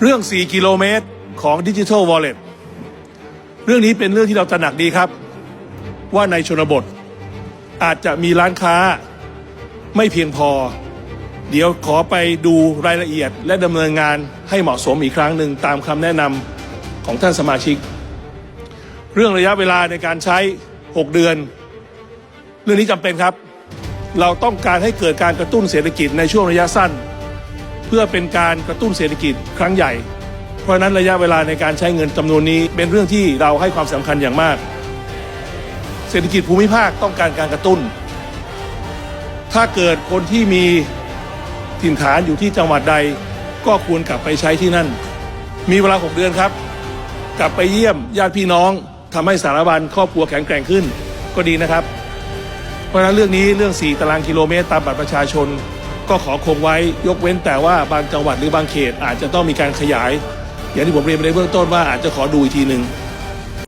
เรื่อง 4 กิโลเมตรของดิจิทัลวอลเล็ตเรื่องนี้เป็นเรื่องที่เราตระหนักดีครับ ว่าในชนบท อาจจะมีร้านค้าไม่เพียงพอ เดี๋ยวขอไปดูรายละเอียดและดำเนินงานให้เหมาะสมอีกครั้งหนึ่งตามคำแนะนำของท่านสมาชิก เรื่องระยะเวลาในการใช้ 6 เดือน เรื่องนี้จำเป็นครับ เราต้องการให้เกิดการกระตุ้นเศรษฐกิจในช่วงระยะสั้น เพื่อเป็นการกระตุ้นเศรษฐกิจครั้งใหญ่ เพราะนั้นระยะเวลาในการใช้เงินจำนวนนี้ เป็นเรื่องที่เราให้ความสำคัญอย่างมาก เศรษฐกิจภูมิภาคต้องการการกระตุ้น ถ้าเกิดคนที่มีถิ่นฐานอยู่ที่จังหวัดใด ก็ควรกลับไปใช้ที่นั่น มีเวลา 6 เดือนครับ กลับไปเยี่ยมญาติพี่น้องทำให้สารบัญครอบครัวแข็งแกร่งขึ้นก็ดีนะครับ เพราะฉะนั้นเรื่องนี้เรื่อง 4 ตารางกิโลเมตรตามบัตรประชาชน ก็ขอคงไว้ยกเว้นแต่ว่าบางจังหวัดหรือบางเขตอาจจะต้องมีการขยาย อย่างที่ผมเรียนไปในเบื้องต้นว่าอาจจะขอดูอีกทีหนึ่ง